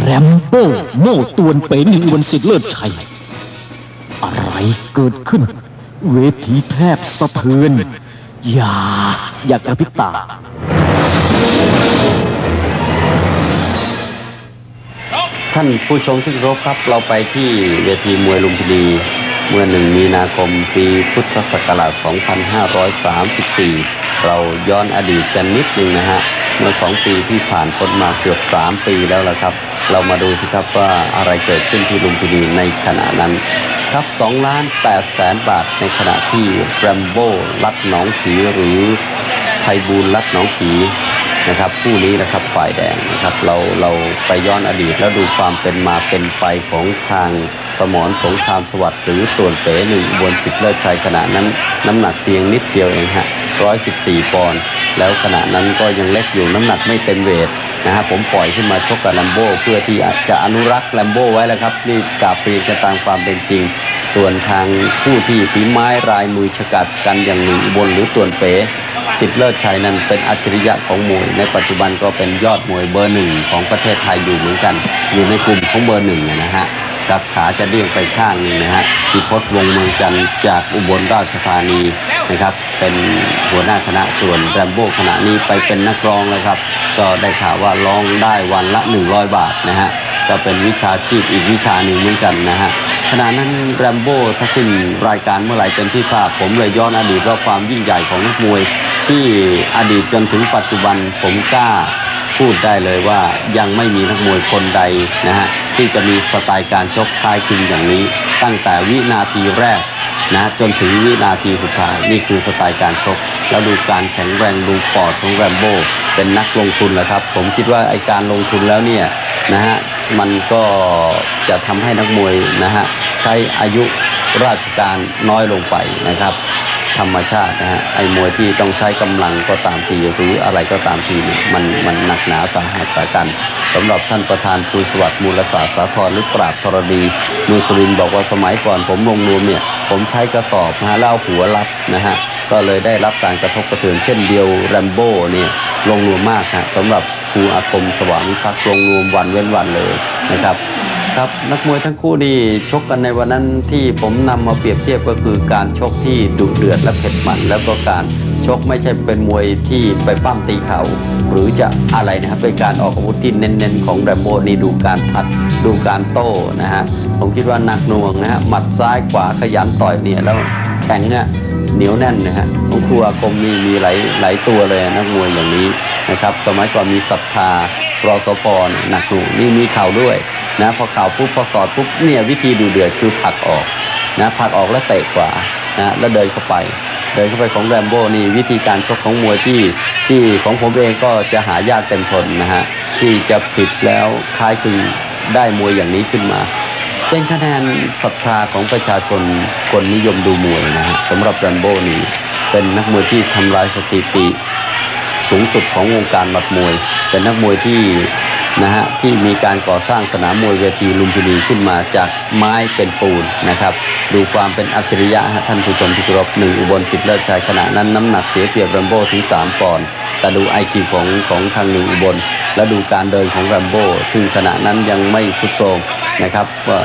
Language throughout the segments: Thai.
แรมโบ้โม่ตวนเป๋หนึ่งอุบลสิทธิ์เลิศชัย อะไรเกิดขึ้น เวทีแทบสะเทือน อย่า อย่ากระพริบตาท่านผู้ชมที่รพครับ เราไปที่เวทีมวยลุมพินีเมื่อหนึ่งมีนาคมปีพุทธศักราช 2534 เราย้อนอดีตกันนิดหนึ่งนะฮะ เมื่อ 2 ปีที่ผ่านพ้นมาเกือบ 3 ปีแล้วละครับ เรามาดูสิครับว่าอะไรเกิดขึ้นที่ลุมพินีในขณะนั้น ครับ2ล้าน8แสนบาทในขณะที่แรมโบ้ลัดหนองผีหรือไพบูลย์ลัดหนองผีนะครับผู้นี้นะครับฝ่ายแดงนะครับเราเราไปย้อนอดีตแล้วดูความเป็นมาเป็นไปของทางสมรสงครามสวัสดิ์หรือต่วนเป๋หนึ่งบนสิทธิ์เลิศชัยขณะนั้น น้ำหนักเพียงนิดเดียวเองฮะร้อยสิบสี่ปอนด์แล้วขณะนั้นก็ยังเล็กอยู่น้ำหนักไม่เต็มเวท นะฮะผมปล่อยขึ้นมาชกกับแลมโบ้เพื่อที่จะอนุรักษ์แลมโบ้ไว้แล้วครับ นี่กาปีจะตามความเป็นจริง ส่วนทางผู้ที่ฝีไม้ลายมือฉกาดกันอย่างหนึ่งบนหรือต่วนเป๋สิทธิ์เลิศชัยนั้นเป็นอัจฉริยะของมวย ในปัจจุบันก็เป็นยอดมวยเบอร์หนึ่งของประเทศไทยอยู่เหมือนกัน อยู่ในกลุ่มของเบอร์หนึ่งนะฮะ ครับขาจะเดี่ยงไปข้างนึงนะฮะพิพศวงศ์เมืองจันจากอุบลราชธานีนะครับ เป็นหัวหน้าคณะส่วนแรมโบ้ขณะนี้ไปเป็นนักร้องแล้วครับ ก็ได้ข่าวว่าร้องได้วันละ 100 บาทนะฮะก็เป็นวิชาชีพอีกวิชาหนึ่งเหมือนกันนะฮะขณะนั้นแรมโบ้ถ้าขึ้นรายการเมื่อไหร่เป็นที่ทราบ ผมเลยย้อนอดีตว่าความยิ่งใหญ่ของนักมวย ที่อดีตจนถึงปัจจุบันผมกล้าพูดได้เลยว่ายังไม่มีนักมวยคนใดนะฮะ ที่จะมีสไตล์การชกคล้ายคลึงอย่างนี้ ตั้งแต่วินาทีแรกนะจนถึงวินาทีสุดท้ายนี่คือสไตล์การชก แล้วดูการแข็งแรงดูปอดของแรมโบ้เป็นนักลงทุนแหละครับ ผมคิดว่าไอการลงทุนแล้วเนี่ยนะฮะมันก็จะทำให้นักมวยนะฮะใช้อายุราชการน้อยลงไปนะครับ ธรรมชาตินะฮะไอ้มวยที่ต้องใช้กำลังก็ตามทีหรืออะไรก็ตามทีมันมันหนักหนาสาหัสสากันสำหรับท่านประธานภูสวัสดิ์มูลศาสตร์สาธรหรือปราบธรณีมือสุรินบอกว่าสมัยก่อนผมลงนวมเนี่ยผมใช้กระสอบนะฮะแล้วเอาหัวรับนะฮะก็เลยได้รับการกระทบกระเทือนเช่นเดียวแรมโบ้เนี่ยลงนวมมากฮะสำหรับครูอาคมสว่างวิพักษ์ลงนวมวันเว้นวันเลยนะครับ ครับนักมวยทั้งคู่นี่ชกกันในวันนั้นที่ผมนำมาเปรียบเทียบก็คือการชกที่ดุเดือดและเผ็ดมัน แล้วก็การชกไม่ใช่เป็นมวยที่ไปปั้มตีเขา หรือจะอะไรนะครับเป็นการออกอาวุธที่เน้นๆของแรมโบ้นี่ดูการพัดดูการโต้นะฮะผมคิดว่าหนักหน่วงนะฮะหมัดซ้ายขวาขยันต่อยเนี่ยแล้วแข็งเนี่ยเหนียวแน่นนะฮะของครูอาคมนี่มีหลายหลายตัวเลยนักมวยอย่างนี้นะครับ สมัยก่อนมีศรัทธารอสปเนี่ยหนักหน่วงนี่มีเข่าด้วย นะพอเข่าปุ๊บพอสอดปุ๊บเนี่ยวิธีดูเดือดคือผลักออกนะผลักออกแล้วเตะขวานะแล้วเดินเข้าไป เดินเข้าไปของแรมโบ้นี่วิธีการชกของมวยที่ที่ของผมเองก็จะหายากเต็มทนนะฮะที่จะผิดแล้วคล้ายคลึงได้มวยอย่างนี้ขึ้นมา เป็นคะแนนศรัทธาของประชาชนคนนิยมดูมวยนะฮะสำหรับแรมโบ้นี่เป็นนักมวยที่ทำลายสถิติ สูงสุดของวงการหมัดมวย เป็นนักมวยที่ นะฮะที่มีการก่อสร้างสนามมวยเวทีลุมพินีขึ้นมาจากไม้เป็นปูนนะครับ ดูความเป็นอัจฉริยะฮะท่านผู้ชมที่เคารพหนึ่งอุบลสิทธิ์เลิศชัยขณะนั้นน้ำหนักเสียเปรียบแรมโบ้ถึง 3ปอนด์แต่ดูไอคิวของของทางหนึ่งอุบล และดูการเดินของแรมโบ้ซึ่งขณะนั้นยังไม่สุดโทมนะครับว่า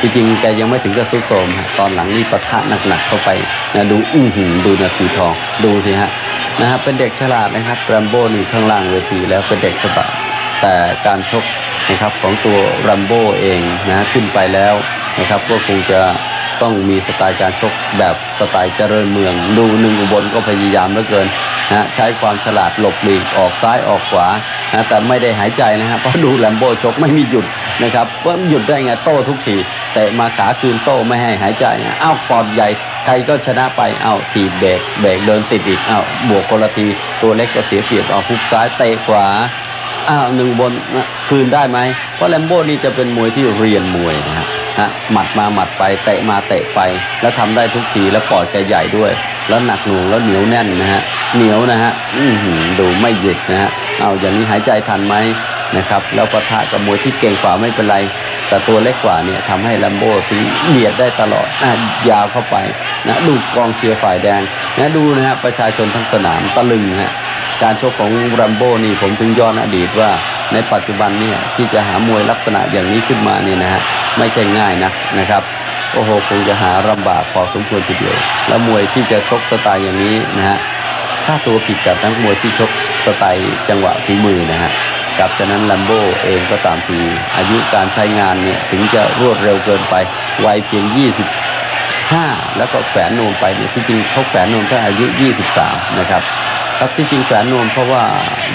ที่จริงแกยังไม่ถึงกับสุดโทมตอนหลังนี่ปะทะหนักๆเข้าไปนะดูอื้อหือดูนาทีทองดูสิฮะนะครับเป็นเด็กฉลาดนะครับแรมโบ้นี่ข้างล่างเวทีแล้วเป็นเด็กฉลาด แต่การชกนะครับของตัวแรมโบ้เองนะขึ้นไปแล้วนะครับก็คงจะต้องมีสไตล์การชกแบบสไตล์เจริญเมือง ดูหนึ่งอุบลก็พยายามเหลือเกินนะใช้ความฉลาดหลบหลีกออกซ้ายออกขวานะแต่ไม่ได้หายใจนะครับเพราะดูแรมโบ้ชกไม่มีหยุดนะครับว่าหยุดได้ไงโต้ทุกทีแต่มาขาคืนโต้ไม่ให้หายใจนะอ้าวปอดใหญ่ใครก็ชนะไปเอาทีบเบรกเบรกเดินติดอีกเอาบวกคนละทีตัวเล็กก็เสียเปรียบเอาฮุกซ้ายเตะขวา อ้าวหนึ่งบนนะคืนได้ไหมเพราะแลมโบ้นี่จะเป็นมวยที่เรียนมวยนะฮะฮะหมัดมาหมัดไปเตะมาเตะไป แล้วทำได้ทุกทีแล้วปอดแกใหญ่ด้วย แล้วหนักหน่วงแล้วเหนียวแน่นนะฮะเหนียวนะฮะอือหือดูไม่หยุดนะฮะเอาอย่างนี้หายใจทันไหมนะครับแล้วปะทะกับมวยที่เก่งกว่าไม่เป็นไรแต่ตัวเล็กกว่าเนี่ยทำให้แลมโบ้ถึงเบียดได้ตลอดอะยาวเข้าไปนะดูกองเชียร์ฝ่ายแดงนะดูนะฮะประชาชนทั้งสนามตะลึงฮะ การชกของแรมโบ้นี่ผมถึงย้อนอดีตว่าในปัจจุบันเนี่ยที่จะหามวยลักษณะอย่างนี้ขึ้นมาเนี่ยนะฮะไม่ใช่ง่ายนะนะครับโอ้โหคงจะหาลำบากพอสมควรทีเดียว แล้วมวยที่จะชกสไตล์อย่างนี้นะฮะค่าตัวผิดกับนักมวยที่ชกสไตล์จังหวะฝีมือนะฮะครับฉะนั้นลัมโบเองก็ตามทีอายุการใช้งานเนี่ยถึงจะรวดเร็วเกินไปวัยเพียง 25 แล้วก็แฝนนวมไปเนี่ยที่จริงเขาแฝนนวมแค่อายุ 23 นะครับ ครับที่จริงแฝนนวมเพราะว่า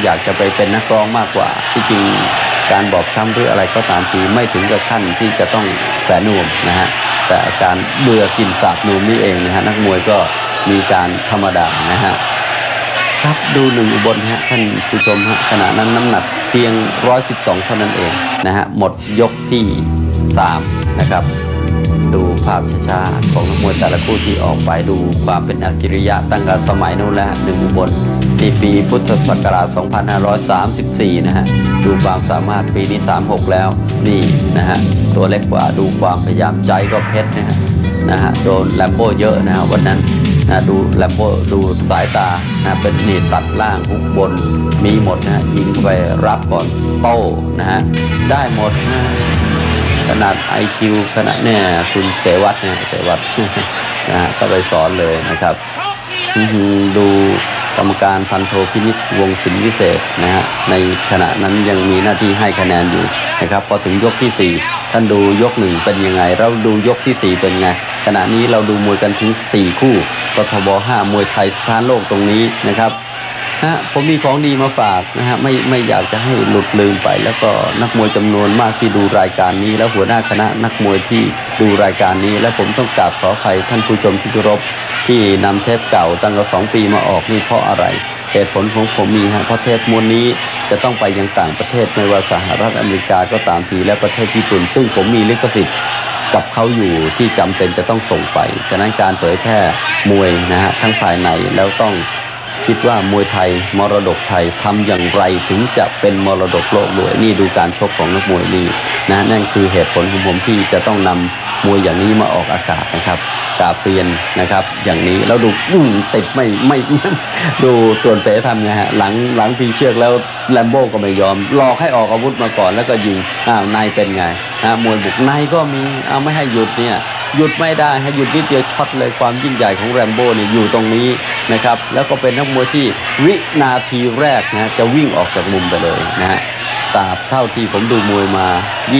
อยากจะไปเป็นนักร้องมากกว่า ที่จริงการบอบช้ำหรืออะไรก็ตามทีไม่ถึงกับขั้นที่จะต้องแฝนนวมนะฮะแต่อาการเบื่อกินสาบนวมนี่เองนะฮะนักมวยก็มีการธรรมดานะฮะครับดูหนึ่งอุบลฮะท่านผู้ชมฮะขณะนั้นน้ำหนักเพียง 112 เท่านั้นเองนะฮะหมดยกที่ 3 นะครับ ดูภาพช้าๆของนักมวยแต่ละคู่ที่ออกไปดูความเป็นอัจฉริยะตั้งแต่สมัยนู้นแล้วฮะหนึ่งอุบลที่ปีพุทธศักราช 2534 นะฮะ ดูความสามารถปีนี้ 36 แล้ว นี่นะฮะ ตัวเล็กกว่าดูความพยายามใจก็เพชรนะฮะนะฮะโดนแลมโบ้เยอะนะฮะวันนั้นนะดูแลมโบ้ดูสายตานะเป็นนี่ตัดล่างฮุกบนมีหมดนะฮะยิงเข้าไปรับก่อนโต้นะฮะ ได้หมดนะ ขนาด IQ ขนาดเนี่ยคุณเสวัตเนี่ยเสวัตนะฮะก็ไปสอนเลยนะครับดูกรรมการพันโทพินิจวงศิลป์วิเศษนะฮะในขณะนั้นยังมีหน้าที่ให้คะแนนอยู่นะครับพอถึงยกที่ 4 ท่านดูยกหนึ่งเป็นยังไง เราดูยกทีสี่4 เป็นไง ขณะนี้เราดูมวยกันถึง 4 คู่กทบ5มวยไทยสถานโลกตรงนี้นะครับ ฮะผมมีของดีมาฝากนะฮะไม่ไม่อยากจะให้หลุดลืมไป แล้วก็นักมวยจำนวนมากที่ดูรายการนี้ แล้วหัวหน้าคณะนักมวยที่ดูรายการนี้ และผมต้องกราบขออภัยท่านผู้ชมที่เคารพที่นำเทปเก่าตั้งแต่สองปีมาออกนี่เพราะอะไรเหตุผลของผมมีฮะเพราะเทปมวลนี้จะต้องไปยังต่างประเทศไม่ว่าสหรัฐอเมริกาก็ตามทีและประเทศญี่ปุ่น ซึ่งผมมีลิขสิทธิ์กับเขาอยู่ที่จำเป็นจะต้องส่งไป ฉะนั้นการเผยแพร่มวยนะฮะทั้งภายในแล้วต้อง คิดว่ามวยไทยมรดกไทยทำอย่างไรถึงจะเป็นมรดกโลกด้วยนี่ดูการชกของนักมวยนี่นะนั่นคือเหตุผลของผมที่จะต้องนำมวยอย่างนี้มาออกอากาศนะครับกาบเรียนนะครับ อย่างนี้แล้วดูอืติดไม่ไม่ดูตวนเป๋ทำไงฮะหลังหลังพิงเชือกแล้วแลมโบ้ก็ไม่ยอมหลอกให้ออกอาวุธมาก่อนแล้วก็ยิงอ้าวนายเป็นไงอ่ามวยบุกในก็มีเอาไม่ให้หยุดเนี่ยหยุดไม่ได้ให้หยุดนิดเดียวช็อตเลยความยิ่งใหญ่ของแรมโบ้เนี่ยอยู่ตรงนี้ นะครับ แล้วก็เป็นนักมวยที่วินาทีแรกนะจะวิ่งออกจากมุมไปเลยนะฮะตราบเท่าที่ผมดูมวยมา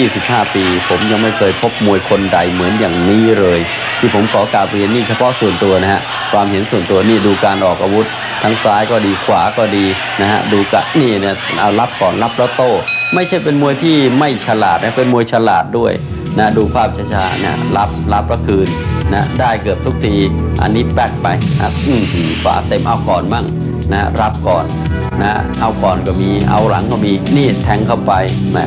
25 ปี ผมยังไม่เคยพบมวยคนใดเหมือนอย่างนี้เลย ที่ผมขอกราบเรียนนี่เฉพาะส่วนตัวนะฮะ ความเห็นส่วนตัวนี่ดูการออกอาวุธ ทั้งซ้ายก็ดีขวาก็ดีนะฮะ ดูกะนี่เนี่ยเอารับก่อนรับแล้วโต้ ไม่ใช่เป็นมวยที่ไม่ฉลาดนะ เป็นมวยฉลาดด้วย นะดูภาพช้าๆเนี่ยรับรับแล้วคืนนะได้เกือบทุกที อันนี้แบกไปนะอื้อหือฝาเต็มเอาก่อนมั่งนะรับก่อนนะเอาก่อนก็มีเอาหลังก็มีนี่แทงเข้าไปแหม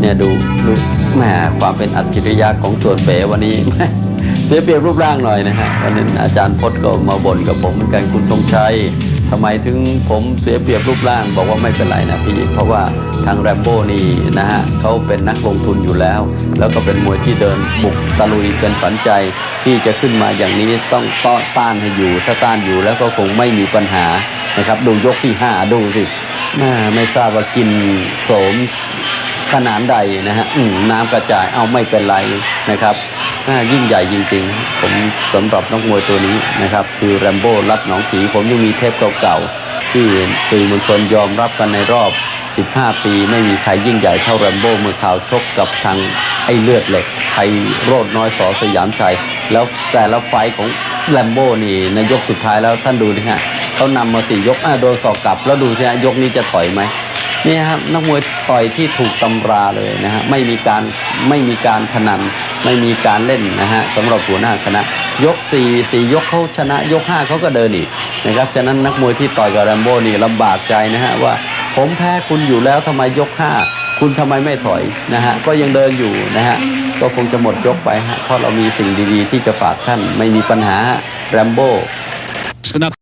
เนี่ยดูดูแหมความเป็นอัจฉริยะของส่วนเป๋วันนี้เสียเปรียบรูปร่างหน่อยนะฮะวันนั้นอาจารย์พจน์ก็มาบ่นกับผมเหมือนกันคุณทรงชัย ทำไมถึงผมเสียเปรียบรูปร่าง บอกว่าไม่เป็นไรนะพี่ เพราะว่าทางแรมโบ้นี่นะฮะเขาเป็นนักลงทุนอยู่แล้ว แล้วก็เป็นมวยที่เดินบุกตะลุยเป็นฝันใจ ที่จะขึ้นมาอย่างนี้ต้องต้อนต้านให้อยู่ ถ้าต้านอยู่แล้วก็คงไม่มีปัญหานะครับ ดูยกที่ห้าดูสิแม่ไม่ทราบว่ากินโสมขนาดใดนะฮะน้ำกระจายเอาไม่เป็นไรนะครับ อ่ายิ่งใหญ่จริง ๆ ผมสำหรับนักมวยตัวนี้นะครับ คือแรมโบ้รัดหนองผีผมยังมีเทปเก่าๆ ที่สื่อมวลชนยอมรับกันในรอบ 15 ปีไม่มีใครยิ่งใหญ่เท่าแรมโบ้เมื่อข่าวชกกับทางไอ้เลือดเหล็กไทยโรดน้อยสอสยามชัย แล้วแต่ละไฟของแรมโบ้นี่ในยกสุดท้ายแล้วท่านดูนะฮะเขานำมาสี่ยกโดนสอกกลับ แล้วดูสิฮะยกนี้จะถอยไหมนี่ครับนักมวยต่อยที่ถูกตำราเลยนะฮะไม่มีการไม่มีการพนัน ไม่มีการเล่นนะฮะสำหรับหัวหน้าคณะ ยก 4 4 ยกเขาชนะ ยก 5เขาก็เดินอีกนะครับฉะนั้นนักมวยที่ต่อยกับแรมโบ้นี่ลำบากใจนะฮะว่าผมแพ้คุณอยู่แล้วทำไมยก 5 คุณทำไมไม่ถอยนะฮะก็ยังเดินอยู่นะฮะก็คงจะหมดยกไปฮะเพราะเรามีสิ่งดีๆ ที่จะฝากท่านไม่มีปัญหาแรมโบ้สนับ